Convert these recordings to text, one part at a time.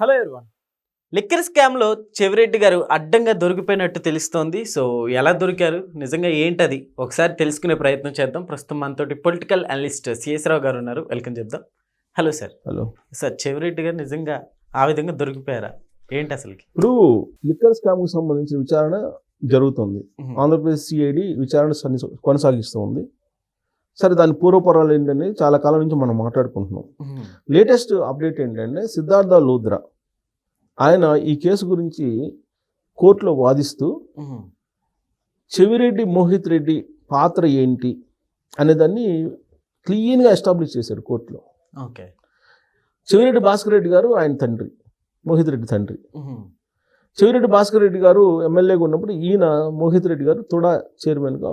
Hello everyone liquor స్కామ్లో చెవిరెడ్డి గారు అడ్డంగా దొరికిపోయినట్టు తెలుస్తోంది. సో ఎలా దొరికారు? నిజంగా ఏంటది? ఒకసారి తెలుసుకునే ప్రయత్నం చేద్దాం. ప్రస్తుతం మనతోటి పొలిటికల్ అనలిస్ట్ సిఎస్ రావు గారు ఉన్నారు. వెల్కమ్ చెప్దాం. Hello sir hello sir Chevireddy garu నిజంగా ఆ విధంగా దొరికిపోయారా? ఏంటి అసలుకి? ఇప్పుడు లిక్కర్ స్కామ్కు సంబంధించిన విచారణ జరుగుతుంది. ఆంధ్రప్రదేశ్ సిఐడి విచారణ సన్ని- కొనసాగిస్తుంది. సరే దాని పూర్వపరాలు ఏంటని చాలా కాలం నుంచి మనం మాట్లాడుకుంటున్నాం. లేటెస్ట్ అప్డేట్ ఏంటంటే సిద్ధార్థ లూద్రా ఆయన ఈ కేసు గురించి కోర్టులో వాదిస్తూ చెవిరెడ్డి మోహిత్ రెడ్డి పాత్ర ఏంటి అనేదాన్ని క్లీన్గా ఎస్టాబ్లిష్ చేశారు కోర్టులో. ఓకే. చెవిరెడ్డి భాస్కర్ రెడ్డి గారు ఆయన తండ్రి మోహిత్ రెడ్డి తండ్రి. చెవిరెడ్డి భాస్కర్ రెడ్డి గారు ఎమ్మెల్యేగా ఉన్నప్పుడు ఈయన మోహిత్ రెడ్డి గారు తుడా చైర్మన్గా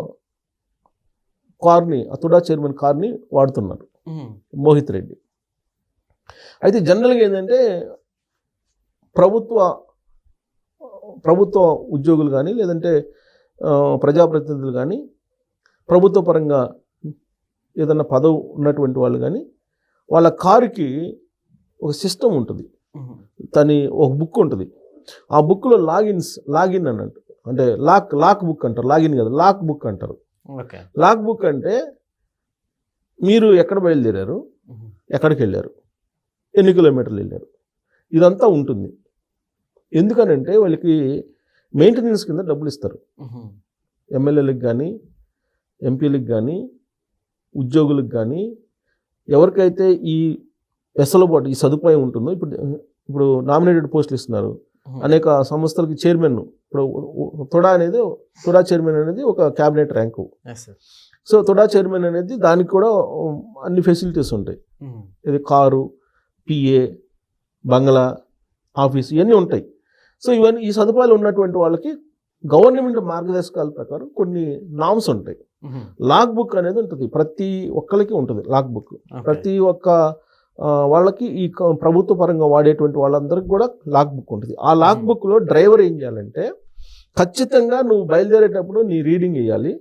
కార్ని ఆ తుడా చైర్మన్ కార్ని వాడుతున్నారు. మోహిత్ రెడ్డి. అయితే జనరల్గా ఏంటంటే ప్రభుత్వ ప్రభుత్వ ఉద్యోగులు కానీ లేదంటే ప్రజాప్రతినిధులు కానీ ప్రభుత్వ పరంగా ఏదన్నా పదవి ఉన్నటువంటి వాళ్ళు కానీ వాళ్ళ కారుకి ఒక సిస్టమ్ ఉంటుంది. దాని ఒక బుక్ ఉంటుంది. ఆ బుక్లో లాగిన్స్ లాగిన్ అన్నట్టు. అంటే లాక్ లాక్ బుక్ అంటారు. లాగిన్ కదా లాక్ బుక్ అంటారు. ఓకే. లాక్ బుక్ అంటే మీరు ఎక్కడ బయలుదేరారు? ఎక్కడికి వెళ్ళారు ఎన్ని కిలోమీటర్లు వెళ్ళారు? ఇదంతా ఉంటుంది. ఎందుకనంటే వాళ్ళకి మెయింటెనెన్స్ కింద డబ్బులు ఇస్తారు. ఎమ్మెల్యేలకు కానీ ఎంపీలకు కానీ ఉద్యోగులకు కానీ ఎవరికైతే ఈ వెసలుబాటు ఈ సదుపాయం ఉంటుందో ఇప్పుడు ఇప్పుడు నామినేటెడ్ పోస్టులు ఇస్తున్నారు. అనేక సంస్థలకి చైర్మన్. ఇప్పుడు తుడా అనేది తుడా చైర్మన్ అనేది ఒక cabinet rank. So TUDA chairman అనేది దానికి కూడా అన్ని ఫెసిలిటీస్ ఉంటాయి. ఉమ్, ఇది కారు పిఏ బంగ్లా ఆఫీస్ ఇవన్నీ ఉంటాయి. సో ఇవన్నీ ఈ సదుపాయాలు ఉన్నటువంటి వాళ్ళకి గవర్నమెంట్ మార్గదర్శకాల ప్రకారం కొన్ని నామ్స్ ఉంటాయి. ఉమ్, లాక్ బుక్ అనేది ఉంటుంది. ప్రతి ఒక్కరికి ఉంటుంది లాక్ బుక్. ప్రతి ఒక్క వాళ్ళకి ఈ ప్రభుత్వ పరంగా వాడేటువంటి వాళ్ళందరికీ కూడా లాక్ బుక్ ఉంటుంది. ఆ లాక్. బుక్లో డ్రైవర్ ఏం చేయాలంటే ఖచ్చితంగా నువ్వు బయలుదేరేటప్పుడు నీ రీడింగ్ వేయాలి.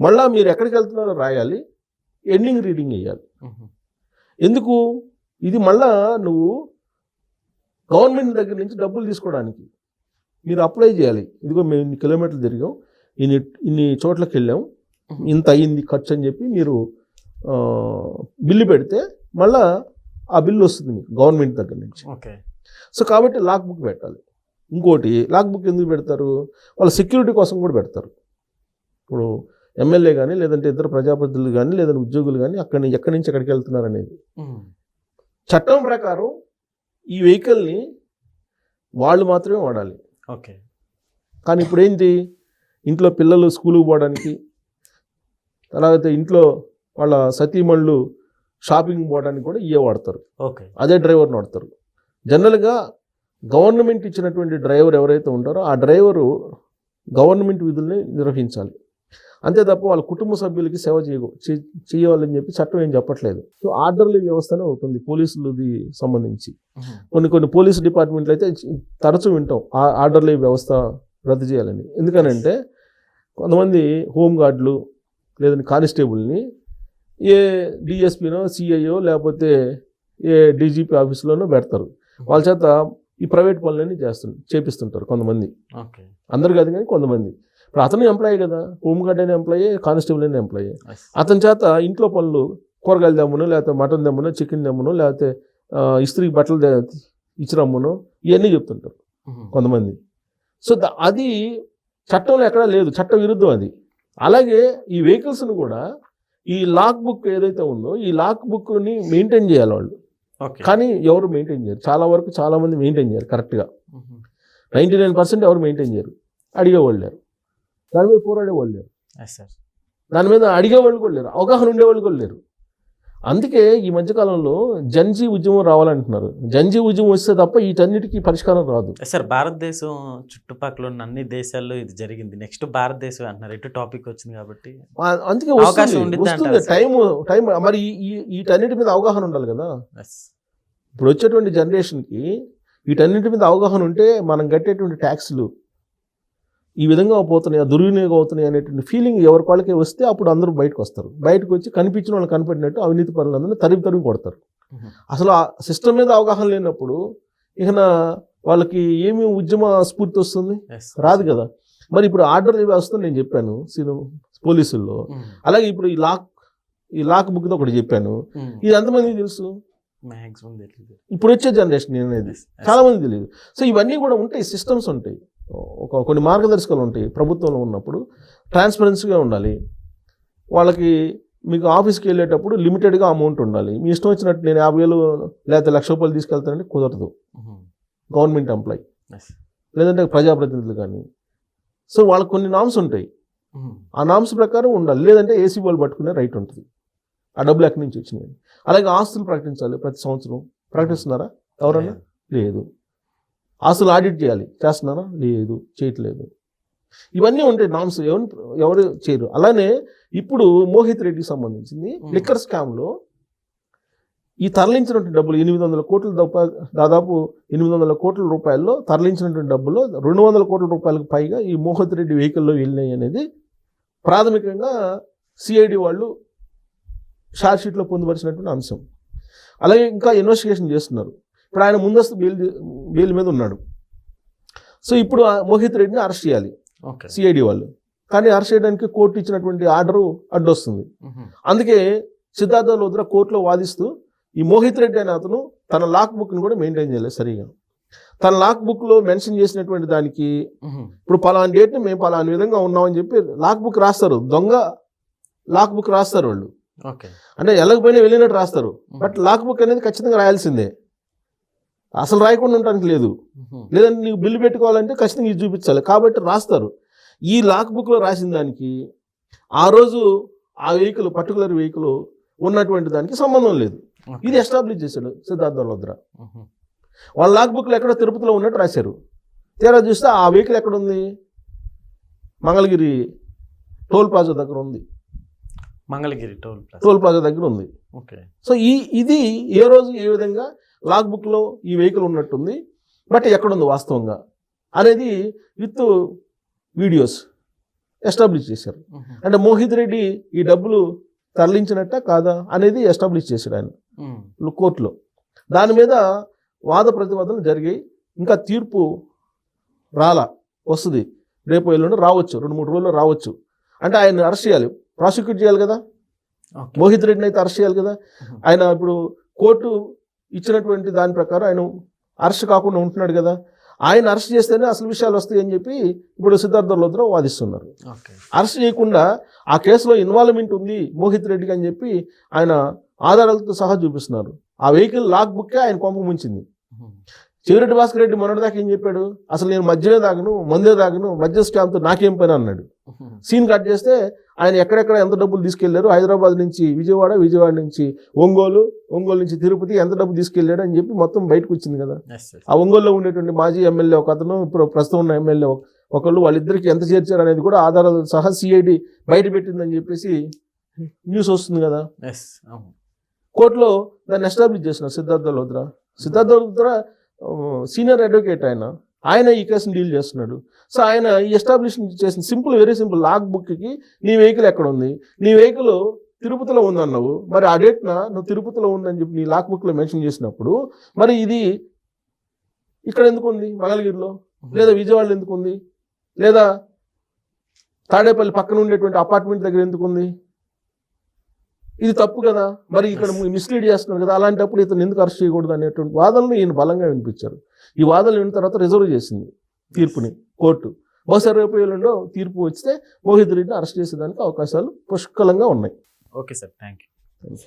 మళ్ళా మీరు ఎక్కడికి వెళ్తున్నారో రాయాలి. ఎండింగ్ రీడింగ్ వేయాలి. ఎందుకు? ఇది మళ్ళా నువ్వు గవర్నమెంట్ దగ్గర నుంచి డబ్బులు తీసుకోవడానికి. మీరు అప్లై చేయాలి. ఇదిగో మేము ఇన్ని కిలోమీటర్లు తిరిగాం. ఇన్ని ఇన్ని చోట్లకి వెళ్ళాం. ఇంత అయింది ఖర్చు అని చెప్పి మీరు బిల్లు పెడితే మళ్ళా ఆ బిల్లు వస్తుంది మీకు గవర్నమెంట్ దగ్గర నుంచి. ఓకే. సో కాబట్టి లాక్ బుక్ పెట్టాలి. ఇంకోటి లాక్ బుక్ ఎందుకు పెడతారు? వాళ్ళ సెక్యూరిటీ కోసం కూడా పెడతారు. ఇప్పుడు ఎమ్మెల్యే కానీ లేదంటే ఇతర ప్రజాప్రతినిధులు కానీ లేదంటే ఉద్యోగులు కానీ అక్కడి నుంచి ఎక్కడి నుంచి ఎక్కడికి వెళ్తున్నారు అనేది. చట్టం ప్రకారం ఈ వెహికల్ని వాళ్ళు మాత్రమే వాడాలి. ఓకే. కానీ ఇప్పుడు ఏంటి ఇంట్లో పిల్లలు స్కూల్కి పోవడానికి తర్వాత ఇంట్లో వాళ్ళ సతీమణులు షాపింగ్ పోవడానికి కూడా ఇవే వాడతారు. ఓకే. అదే డ్రైవర్ని వాడతారు. జనరల్గా గవర్నమెంట్ ఇచ్చినటువంటి డ్రైవర్ ఎవరైతే ఉంటారో ఆ డ్రైవరు గవర్నమెంట్ విధుల్ని నిర్వహించాలి. అంతే తప్ప వాళ్ళ కుటుంబ సభ్యులకి సేవ చేయ చేయాలని చెప్పి చట్టం ఏం చెప్పట్లేదు. సో ఆర్డర్లీ వ్యవస్థనే అవుతుంది పోలీసులది సంబంధించి. కొన్ని కొన్ని పోలీస్ డిపార్ట్మెంట్లు అయితే తరచూ వింటాం ఆ ఆర్డర్లీ వ్యవస్థ రద్దు చేయాలని. ఎందుకనంటే కొంతమంది హోమ్ గార్డులు లేదంటే కానిస్టేబుల్ని ఏ డిఎస్పీనో సిఐఓ లేకపోతే ఏ డీజీపీ ఆఫీసులోనో పెడతారు. వాళ్ళ చేత ఈ ప్రైవేట్ పనులన్నీ చేస్తుంటారు చేపిస్తుంటారు కొంతమంది. ఓకే. అందరు కాదు కానీ కొంతమంది. ఇప్పుడు అతను ఎంప్లాయీ కదా హోమ్ గార్డ్ అయిన ఎంప్లాయీ కానిస్టేబుల్ అయిన ఎంప్లాయీ. అతని చేత ఇంట్లో పనులు కూరగాయలు తెమ్మను లేకపోతే మటన్ తెమ్మను చికెన్ తెమ్మను లేకపోతే ఇస్త్రీకి బట్టలు ఇచ్చిరమ్మను ఇవన్నీ చెప్తుంటారు కొంతమంది. సో అది చట్టంలో ఎక్కడా లేదు. చట్ట విరుద్ధం అది. అలాగే ఈ వెహికల్స్ను కూడా ఈ లాక్ బుక్ ఏదైతే ఉందో ఈ లాక్ బుక్ని మెయింటైన్ చేయాలి వాళ్ళు. ఓకే. కానీ ఎవరు మెయింటైన్ చేయరు. చాలా వరకు చాలా మంది మెయింటైన్ చేయరు కరెక్ట్గా. నైంటీ నైన్ పర్సెంట్ ఎవరు మెయింటైన్ చేయరు. అడిగేవాళ్ళు లేరు దాని మీద పోరాడేవాళ్ళు లేరు. దాని మీద అడిగేవాళ్ళు కూడా లేరు. అవగాహన ఉండేవాళ్ళు కూడా లేరు. అందుకే ఈ మధ్యకాలంలో జన్జీ ఉద్యమం రావాలంటున్నారు. జన్జీ ఉద్యమం వస్తే తప్ప వీటన్నిటికీ పరిష్కారం రాదు. సార్ భారతదేశం చుట్టుపక్కల ఉన్న అన్ని దేశాల్లో ఇది జరిగింది. నెక్స్ట్ భారతదేశం అంటున్నారు. ఎటు టాపిక్ వచ్చింది కాబట్టి. అందుకే అవకాశం వస్తుంది. టైం టైం మరి వీటన్నిటి మీద అవగాహన ఉండాలి కదా. ఇప్పుడు వచ్చేటువంటి జనరేషన్కి వీటన్నిటి మీద అవగాహన ఉంటే మనం కట్టేటువంటి ట్యాక్స్లు ఈ విధంగా పోతున్నాయి దుర్వినియోగం అవుతున్నాయి అనేటువంటి ఫీలింగ్ ఎవరి వాళ్ళకే వస్తే అప్పుడు అందరూ బయటకు వస్తారు బయటకు వచ్చి కనిపించిన వాళ్ళు కనిపెట్టినట్టు అవినీతి పనులందరినీ తరిమి తరిమి కొడతారు. అసలు ఆ సిస్టమ్ మీద అవగాహన లేనప్పుడు ఇక వాళ్ళకి ఏమి ఉద్యమ స్ఫూర్తి వస్తుంది. రాదు కదా మరి ఇప్పుడు ఆర్డర్ వ్యవస్థ నేను చెప్పాను సినిమా పోలీసుల్లో. అలాగే ఇప్పుడు ఈ లాక్ ఈ లాక్ బుక్తో ఒకటి చెప్పాను. ఇది ఎంతమందికి తెలుసు. ఇప్పుడు వచ్చే జనరేషన్ అనేది. చాలా మంది తెలియదు సో ఇవన్నీ కూడా ఉంటాయి సిస్టమ్స్ ఉంటాయి ఒక కొన్ని మార్గదర్శకాలు ఉంటాయి. ప్రభుత్వంలో ఉన్నప్పుడు ట్రాన్స్పరెన్సీగా ఉండాలి. వాళ్ళకి మీకు ఆఫీస్కి వెళ్ళేటప్పుడు లిమిటెడ్గా అమౌంట్ ఉండాలి. మీ ఇష్టం వచ్చినట్టు నేను యాభై వేలు లేకపోతే లక్ష రూపాయలు తీసుకెళ్తానంటే కుదరదు. Government employee. లేదంటే ప్రజాప్రతినిధులు కానీ. సో వాళ్ళకి కొన్ని నామ్స్ ఉంటాయి. ఆ నామ్స్ ప్రకారం ఉండాలి. లేదంటే ఏసీ బాల్ పట్టుకునే రైట్ ఉంటుంది. ఆ డబ్బులు ఎక్కడి నుంచి వచ్చినాయి? అలాగే ఆస్తులు ప్రకటించాలి ప్రతి సంవత్సరం. ప్రకటిస్తున్నారా? ఎవరన్నా? లేదు. ఆస్తులు ఆడిట్ చేయాలి. చేస్తున్నారా లేదు. చేయట్లేదు. ఇవన్నీ ఉంటాయి నామ్స్ ఎవరు ఎవరు చేయరు. అలానే ఇప్పుడు మోహిత్ రెడ్డికి సంబంధించింది. లిక్కర్ స్కామ్లో ఈ తరలించినటువంటి డబ్బులు ఎనిమిది వందల కోట్ల దాదాపు ఎనిమిది వందల కోట్ల రూపాయల్లో తరలించినటువంటి డబ్బులు రెండు వందల కోట్ల రూపాయలకు పైగా ఈ మోహిత్ రెడ్డి వెహికల్లో వెళ్ళినాయి అనేది ప్రాథమికంగా సిఐడి వాళ్ళు షార్ట్ షీట్లో పొందుపరిచినటువంటి అంశం. అలాగే ఇంకా ఇన్వెస్టిగేషన్ చేస్తున్నారు. ఇప్పుడు ఆయన ముందస్తు బెయిల్ బెయిల్ మీద ఉన్నాడు. సో ఇప్పుడు మోహిత్ రెడ్డిని అరెస్ట్ చేయాలి. సిఐడి వాళ్ళు. కానీ అరెస్ట్ చేయడానికి కోర్టు ఇచ్చినటువంటి ఆర్డరు అడ్డొస్తుంది. అందుకే సిద్ధార్థ లోద్ర కోర్టులో వాదిస్తూ ఈ మోహిత్ రెడ్డి అనే అతను తన లాక్ బుక్ని కూడా మెయింటైన్ చేయలేదు సరిగా. తన లాక్ బుక్లో మెన్షన్ చేసినటువంటి దానికి. ఇప్పుడు పలానా డేట్ని మేము పలానా విధంగా ఉన్నామని చెప్పి లాక్ బుక్ రాస్తారు. దొంగ లాక్ బుక్ రాస్తారు వాళ్ళు. ఓకే. అంటే వెళ్ళకపోయినా వెళ్ళినట్టు రాస్తారు. బట్ లాక్ బుక్ అనేది ఖచ్చితంగా రాయాల్సిందే. అసలు రాయకుండా ఉండడానికి లేదు. లేదంటే నీకు బిల్లు పెట్టుకోవాలంటే ఖచ్చితంగా ఇది చూపించాలి. కాబట్టి రాస్తారు. ఈ లాక్ బుక్లో రాసిన దానికి ఆ రోజు ఆ వెహికల్ పర్టికులర్ వెహికల్ ఉన్నటువంటి దానికి సంబంధం లేదు. ఇది ఎస్టాబ్లిష్ చేశాడు సిద్ధార్థ లోద్ర. వాళ్ళ లాక్ బుక్లో ఎక్కడో తిరుపతిలో ఉన్నట్టు రాశారు. తీరా చూస్తే ఆ వెహికల్ ఎక్కడ ఉంది? మంగళగిరి టోల్ ప్లాజా దగ్గర ఉంది. Mangalagiri toll plaza. Toll plaza దగ్గర ఉంది. ఓకే. సో ఈ ఇది ఏ రోజు ఏ విధంగా లాగ్ బుక్లో ఈ వెహికల్ ఉన్నట్టుంది బట్ ఎక్కడుంది వాస్తవంగా అనేది విత్ వీడియోస్ ఎస్టాబ్లిష్ చేశారు. అంటే మోహిత్ రెడ్డి ఈ డబ్బులు తరలించినట్ట కాదా అనేది ఎస్టాబ్లిష్ చేశాడు ఆయన. కోర్టులో దాని మీద వాద ప్రతివాదనలు జరిగాయి ఇంకా తీర్పు రాలా వస్తుంది రేపు ఎల్లుండి రావచ్చు రెండు మూడు రోజుల్లో రావచ్చు అంటే ఆయన అరెస్ట్ చేయాలి ప్రాసిక్యూట్ చేయాలి కదా. మోహిత్ రెడ్డిని అయితే అరెస్ట్ చేయాలి కదా. ఆయన ఇప్పుడు కోర్టు ఇచ్చినటువంటి దాని ప్రకారం ఆయన అరెస్ట్ కాకుండా ఉంటున్నాడు కదా. ఆయన అరెస్ట్ చేస్తేనే అసలు విషయాలు వస్తాయి అని చెప్పి ఇప్పుడు సిద్ధార్థ లోద్ర వాదిస్తున్నారు. అరెస్ట్ చేయకుండా ఆ కేసులో ఇన్వాల్వ్మెంట్ ఉంది మోహిత్ రెడ్డికి అని చెప్పి ఆయన ఆధారాలతో సహా చూపిస్తున్నారు. ఆ వెహికల్ లాక్ బుక్కే ఆయన కొంప ముంచింది. చివరెడ్డి భాస్కర్ రెడ్డి మొన్నటిదాకా ఏం చెప్పాడు అసలు నేను మధ్యనే తాగను మందే తాగను మధ్య స్కామ్తో నాకేం పని అన్నాడు. సీన్ కట్ చేస్తే ఆయన ఎక్కడెక్కడ ఎంత డబ్బులు తీసుకెళ్ళారు హైదరాబాద్ నుంచి విజయవాడ విజయవాడ నుంచి ఒంగోలు ఒంగోలు నుంచి తిరుపతి ఎంత డబ్బు తీసుకెళ్ళాడు అని చెప్పి మొత్తం బయటకు వచ్చింది కదా. ఆ ఒంగోలులో ఉండేటువంటి మాజీ ఎమ్మెల్యే ఒక అతను ఇప్పుడు ప్రస్తుతం ఉన్న ఎమ్మెల్యే ఒక- ఒకళ్ళు వాళ్ళిద్దరికి ఎంత చేర్చారు అనేది కూడా ఆధారాలు సహా సిఐడి బయట పెట్టిందని చెప్పేసి న్యూస్ వస్తుంది కదా. కోర్టులో దాన్ని ఎస్టాబ్లిష్ చేసినారు సిద్ధార్థ లోద్ర సిద్ధార్థ లోద్ర సీనియర్ అడ్వకేట్ ఆయన ఆయన ఈ కేసుని డీల్ చేస్తున్నాడు. సో ఆయన ఈ ఎస్టాబ్లిష్ చేసిన సింపుల్ వెరీ సింపుల్ లాక్ బుక్కి నీ వెహికల్ ఎక్కడ ఉంది నీ వెహికల్ తిరుపతిలో ఉందన్నావు. మరి ఆ డేట్న నువ్వు తిరుపతిలో ఉందని చెప్పి నీ లాక్ బుక్లో మెన్షన్ చేసినప్పుడు మరి ఇది ఇక్కడ ఎందుకు ఉంది మంగళగిరిలో లేదా విజయవాడలో ఎందుకు ఉంది లేదా తాడేపల్లి పక్కన ఉండేటువంటి అపార్ట్మెంట్ దగ్గర ఎందుకు ఉంది ఇది తప్పు కదా? మరి ఇక్కడ మిస్లీడ్ చేస్తున్నారు కదా? అలాంటప్పుడు ఇతను ఎందుకు అరెస్ట్ చేయకూడదు అనేటువంటి వాదనలు ఈయన బలంగా వినిపించారు. ఈ వాదనలు విన్న తర్వాత రిజర్వ్ చేసింది తీర్పుని కోర్టు. బహుశా రేపు ఎల్లుండో తీర్పు వస్తే మోహిత్ రెడ్డిని అరెస్ట్ చేసేదానికి అవకాశాలు పుష్కలంగా ఉన్నాయి. Okay sir thank you